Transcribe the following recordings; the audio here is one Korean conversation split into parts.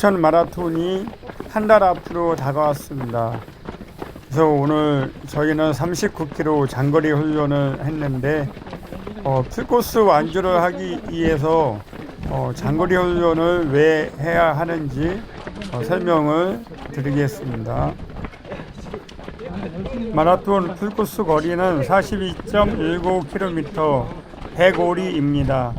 포천 마라톤이 한 달 앞으로 다가왔습니다. 그래서 오늘 저희는 39km 장거리 훈련을 했는데 어, 풀코스 완주를 하기 위해서 어, 장거리 훈련을 왜 해야 하는지 어, 설명을 드리겠습니다. 마라톤 풀코스 거리는 42.19km 105리입니다.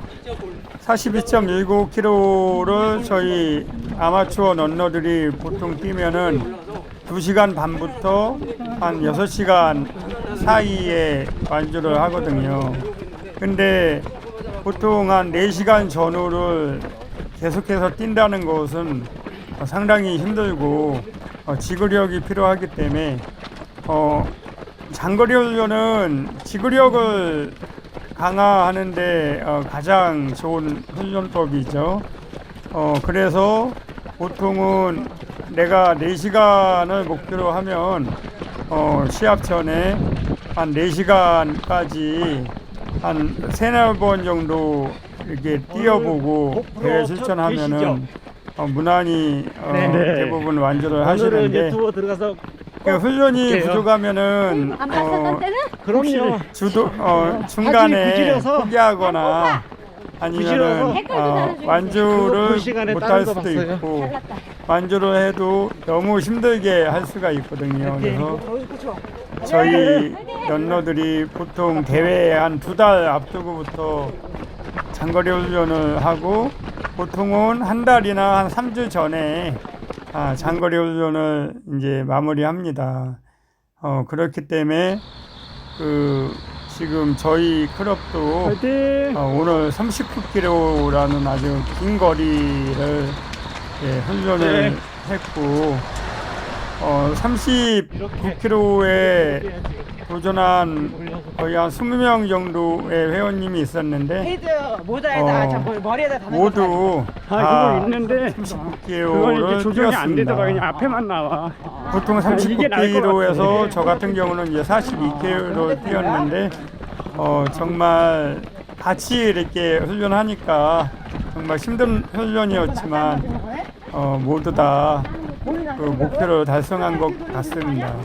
42.19km를 저희 아마추어 런너들이 보통 뛰면은 2시간 반부터 한 6시간 사이에 완주를 하거든요. 근데 보통 한 4시간 전후를 계속해서 뛴다는 것은 상당히 힘들고 어, 지구력이 필요하기 때문에 어, 장거리 훈련은 지구력을 강화하는데 어, 가장 좋은 훈련법이죠. 어, 그래서 보통은 내가 4시간을 목표로 하면 어, 시합 전에 한 4시간까지 한 세네 번 정도 이렇게 뛰어보고 대회 실천하면은 어, 무난히 어, 네네. 대부분 완주를 하시는데 유튜브 들어가서 그 훈련이 볼게요. 부족하면은 안 봤었던 어, 때는? 그럼요. 주도 어, 중간에 구질려서 포기하거나 아니면은 구질려서 어, 그거 완주를 시간에 못할 다른 거 수도 봤어요. 있고 잘났다. 완주를 해도 너무 힘들게 할 수가 있거든요. 네. 그래서 저희 런너들이 보통 대회 한 두 달 앞두고부터 장거리 훈련을 하고 보통은 한 달이나 한 3주 전에 아, 장거리 훈련을 이제 마무리합니다. 어, 그렇기 때문에 그 지금 저희 클럽도! 어, 오늘 39km라는 아주 긴 거리를 예, 훈련을 네. 했고 어, 39km에 도전한 거의 한 20명 정도의 회원님이 있었는데 헤드 모자에다 어, 자꾸 머리에다 다는 모두 아, 다 그거 있는데 이게 39km를 조정이 안 되다가 그냥 뛰었습니다. 앞에만 나와. 보통 아, 이게 나을 것 39km에서 같아. 저 같은 경우는 이제 42km를 뛰었는데 어, 정말 같이 이렇게 훈련하니까 정말 힘든 훈련이었지만 어, 모두 다 그 목표를 달성한 것 같습니다.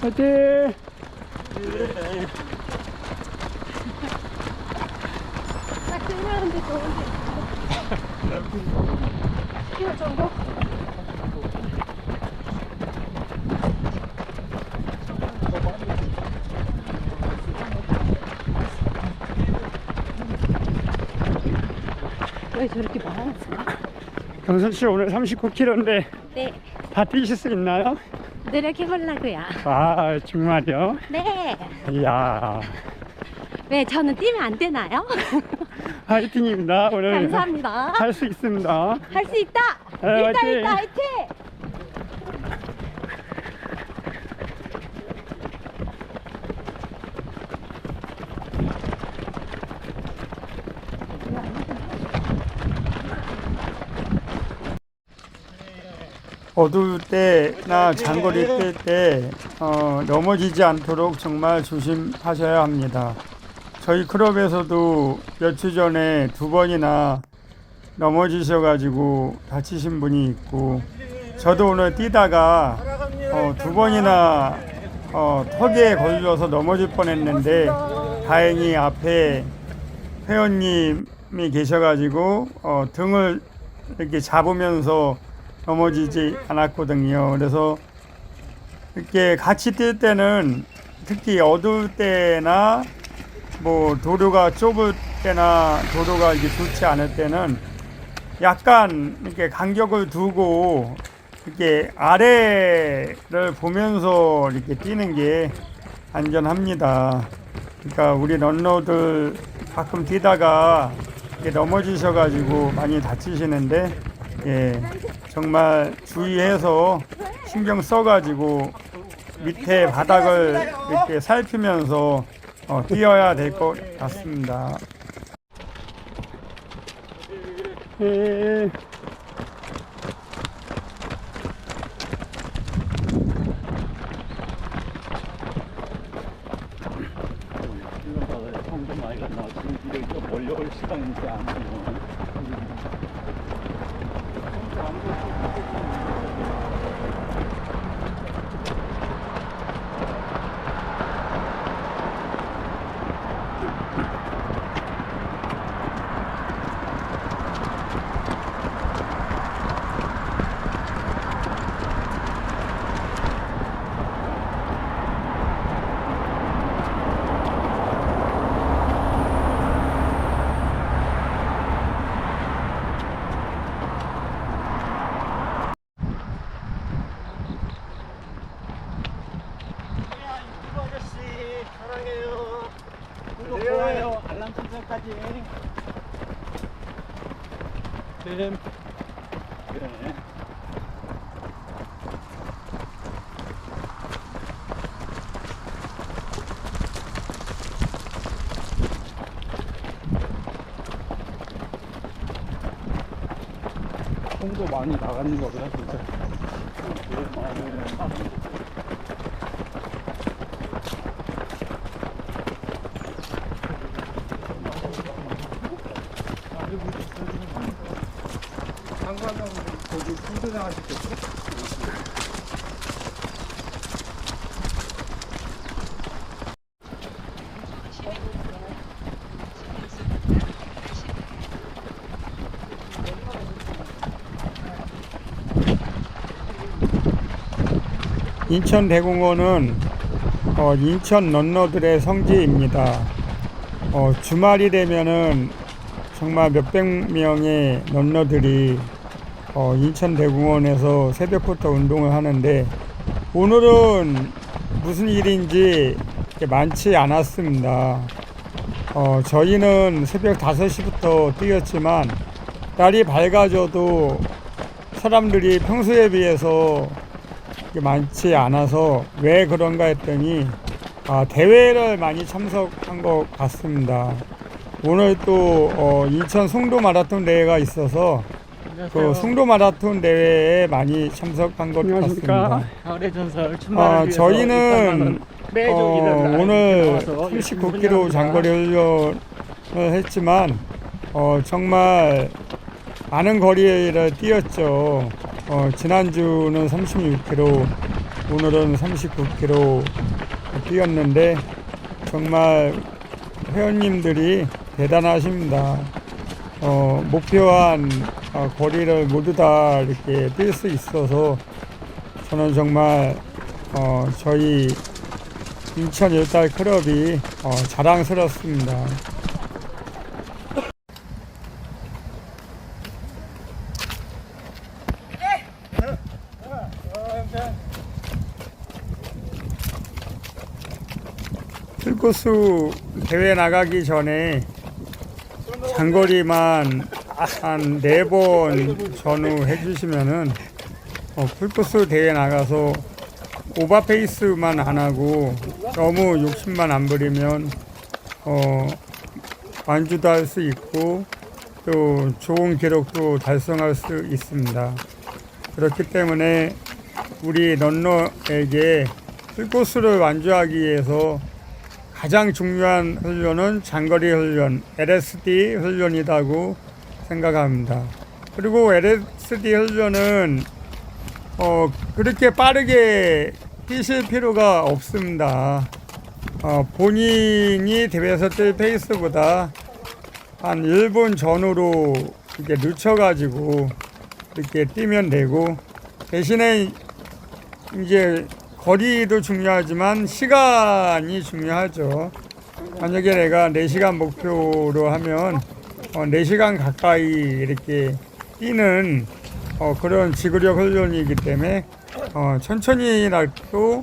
화이팅! 딱 끝나는데 좋은데. 키로 정도? 왜 저렇게 많았어? 경선 씨 오늘 39km인데 네, 다 뛰실 수 있나요? 노력해보려고요. 아 정말요? 네. 이야 왜 저는 뛰면 안 되나요? 화이팅입니다 오늘 감사합니다. 할 수 있습니다 할 수 있다. 네, 있다 화이팅! 있다 화이팅! 어두울 때나 장거리 뛸 때 어, 넘어지지 않도록 정말 조심하셔야 합니다. 저희 클럽에서도 며칠 전에 두 번이나 넘어지셔가지고 다치신 분이 있고 저도 오늘 뛰다가 어, 두 번이나 어, 턱에 걸려서 넘어질 뻔했는데 다행히 앞에 회원님이 계셔가지고 어, 등을 이렇게 잡으면서 넘어지지 않았거든요. 그래서 이렇게 같이 뛸 때는 특히 어두울 때나 뭐 도로가 좁을 때나 도로가 이게 좋지 않을 때는 약간 이렇게 간격을 두고 이렇게 아래를 보면서 이렇게 뛰는 게 안전합니다. 그러니까 우리 런너들 가끔 뛰다가 넘어지셔가지고 많이 다치시는데 예 정말 주의해서 신경 써가지고 밑에 바닥을 이렇게 살피면서 어, 뛰어야 될 것 같습니다. 예. exaggerating. Tim. Good. 도 많이 나가는 거구나 진짜. 인천 대공원은 어, 인천 런너들의 성지입니다. 어, 주말이 되면은 정말 몇백 명의 런너들이 어, 인천 대공원에서 새벽부터 운동을 하는데 오늘은 무슨 일인지 많지 않았습니다. 어, 저희는 새벽 5시부터 뛰었지만 날이 밝아져도 사람들이 평소에 비해서 많지 않아서 왜 그런가 했더니 아, 대회를 많이 참석한 것 같습니다. 오늘 또 어, 인천 송도 마라톤 대회가 있어서 그 송도 마라톤 대회에 많이 참석한 것 안녕하십니까. 같습니다. 가을의 전설 출마를 아, 위해서 저희는 매주 어, 오늘 나와서 39km 훈련합니다. 장거리 훈련을 했지만 어, 정말 많은 거리를 뛰었죠. 어, 지난주는 36km, 오늘은 39km 뛰었는데 정말 회원님들이 대단하십니다. 어, 목표한 어, 거리를 모두 다 이렇게 뛸 수 있어서 저는 정말 어, 저희 인천 일달 클럽이 어, 자랑스럽습니다. 풀코스 대회 나가기 전에 장거리만 한 네 번 전후 해 주시면은 어, 풀코스 대회 나가서 오버페이스만 안 하고 너무 욕심만 안 부리면 어, 완주도 할 수 있고 또 좋은 기록도 달성할 수 있습니다. 그렇기 때문에 우리 런너에게 풀코스를 완주하기 위해서 가장 중요한 훈련은 장거리 훈련, LSD 훈련이라고 생각합니다. 그리고 LSD 훈련은 어, 그렇게 빠르게 뛰실 필요가 없습니다. 어, 본인이 대회에서 뛸 페이스보다 한 1분 전후로 이렇게 늦춰가지고 이렇게 뛰면 되고 대신에 이제 거리도 중요하지만 시간이 중요하죠. 만약에 내가 4시간 목표로 하면 어, 4시간 가까이 이렇게 뛰는 어, 그런 지구력 훈련이기 때문에 어, 천천히라도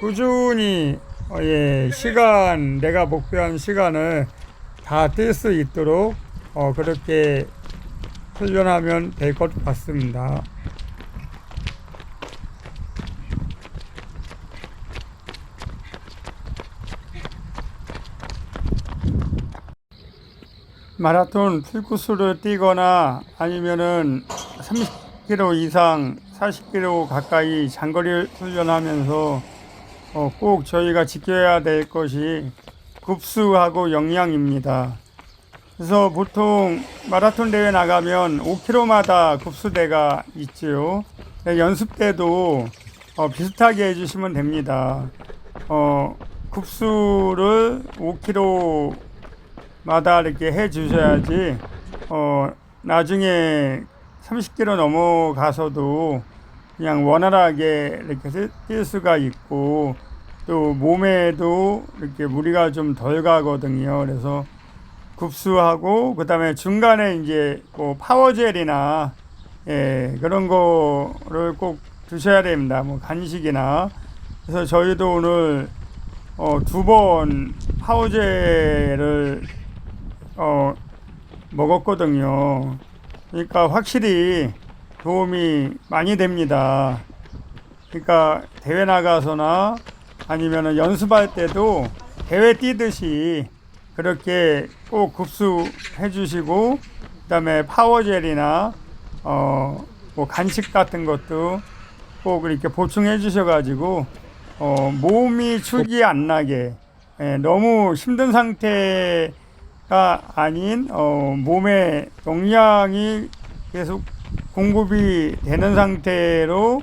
꾸준히 어, 예, 시간 내가 목표한 시간을 다 뛸 수 있도록 어, 그렇게 훈련하면 될 것 같습니다. 마라톤 풀코스를 뛰거나 아니면은 30km 이상 40km 가까이 장거리 훈련하면서 어, 꼭 저희가 지켜야 될 것이 급수하고 영양입니다. 그래서 보통 마라톤 대회 나가면 5km마다 급수대가 있지요. 네, 연습 때도 어, 비슷하게 해주시면 됩니다. 어, 급수를 5km 마다 이렇게 해 주셔야지 어 나중에 30km 넘어가서도 그냥 원활하게 이렇게 뛸- 뛸 수가 있고 또 몸에도 이렇게 무리가 좀 덜 가거든요. 그래서 급수하고 그다음에 중간에 이제 뭐 파워젤이나 예, 그런 거를 꼭 드셔야 됩니다. 뭐 간식이나 그래서 저희도 오늘 어, 두 번 파워젤을 어, 먹었거든요. 그러니까 확실히 도움이 많이 됩니다. 그러니까 대회 나가서나 아니면 연습할 때도 대회 뛰듯이 그렇게 꼭 급수해 주시고 그다음에 파워젤이나 어 뭐 간식 같은 것도 꼭 이렇게 보충해 주셔 가지고 어 몸이 축이 안 나게 예, 너무 힘든 상태 가 아닌 어 몸에 영양이 계속 공급이 되는 상태로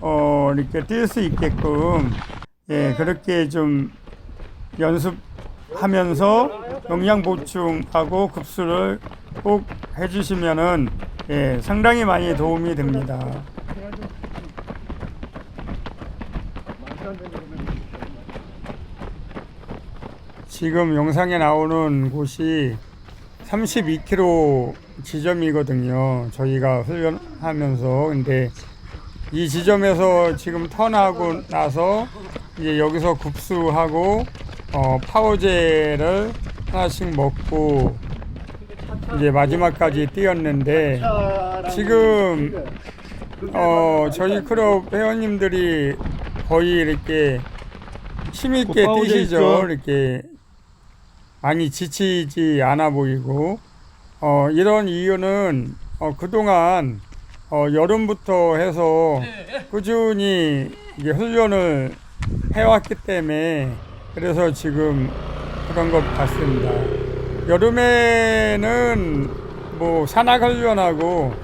어 이렇게 뛸 수 있게끔 예 그렇게 좀 연습하면서 영양 보충하고 급수를 꼭 해주시면은 예 상당히 많이 도움이 됩니다. 지금 영상에 나오는 곳이 32km 지점이거든요. 저희가 훈련하면서 근데 이 지점에서 지금 턴하고 나서 이제 여기서 급수하고 어, 파워제를 하나씩 먹고 이제 마지막까지 뛰었는데 지금 어, 저희 클럽 회원님들이 거의 이렇게 힘있게 그 파워제 뛰시죠. 이렇게 많이 지치지 않아 보이고 어, 이런 이유는 어, 그동안 어, 여름부터 해서 꾸준히 훈련을 해왔기 때문에 그래서 지금 그런 것 같습니다. 여름에는 뭐 산악 훈련하고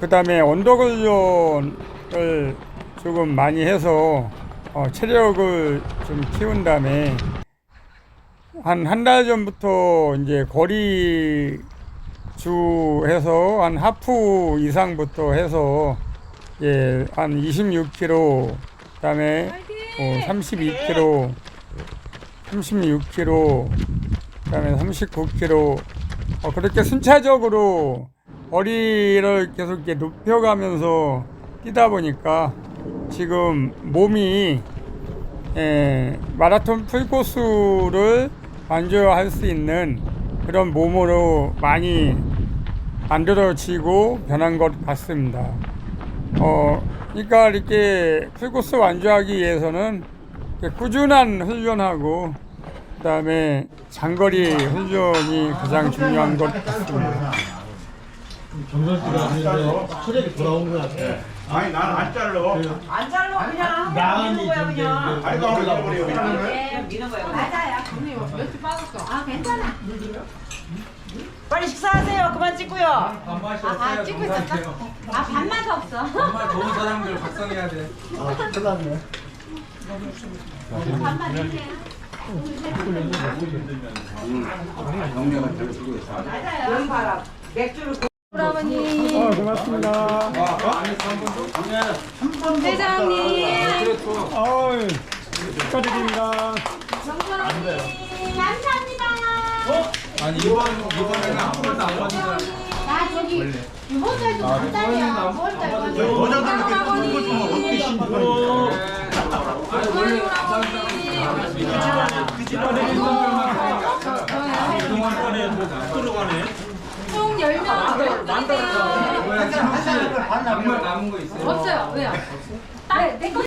그 다음에 언덕 훈련을 조금 많이 해서 어, 체력을 좀 키운 다음에 한 한 달 전부터 이제 거리 주 해서 한 하프 이상부터 해서 예, 한 26km 그다음에 어, 32km 36km 그다음에 39km 어, 그렇게 순차적으로 거리를 계속 이렇게 높여가면서 뛰다 보니까 지금 몸이 예, 마라톤 풀코스를 완주할 수 있는 그런 몸으로 많이 만들어지고 변한 것 같습니다. 어, 그러니까 이렇게 풀코스 완주하기 위해서는 꾸준한 훈련하고 그다음에 장거리 훈련이 가장 중요한 것 같습니다. 정선 씨가 하는데 체력이 돌아온 것 같아. 아니 난안 잘라. 안 잘라 그냥 나은 미는 거야 그냥 아니 나 올라버려. 그냥 미는 거야 그냥. 몇주 빠졌어. 아, 괜찮아. 빨리 식사하세요 그만 찍고요 아, 찍고 있었어? 아, 밥맛 없어. 정말 좋은 사람들 각성해야 돼. 밥맛 드세요. 여기 봐라 맥주를 어, 고맙습니다. 회장님. 어이, 축하드립니다. 감사합니다. 아니 이번 이번에는 한 번도 안 사람. 나 저기 이번 달도 반달이야. 이번 달 이번 달. 어떻게 신고? 아니 원래 감사합니다. 총 10명 뭐야 지금 씨 정말 남은 거 있어요? 없어요. 왜요? 네, 내 거.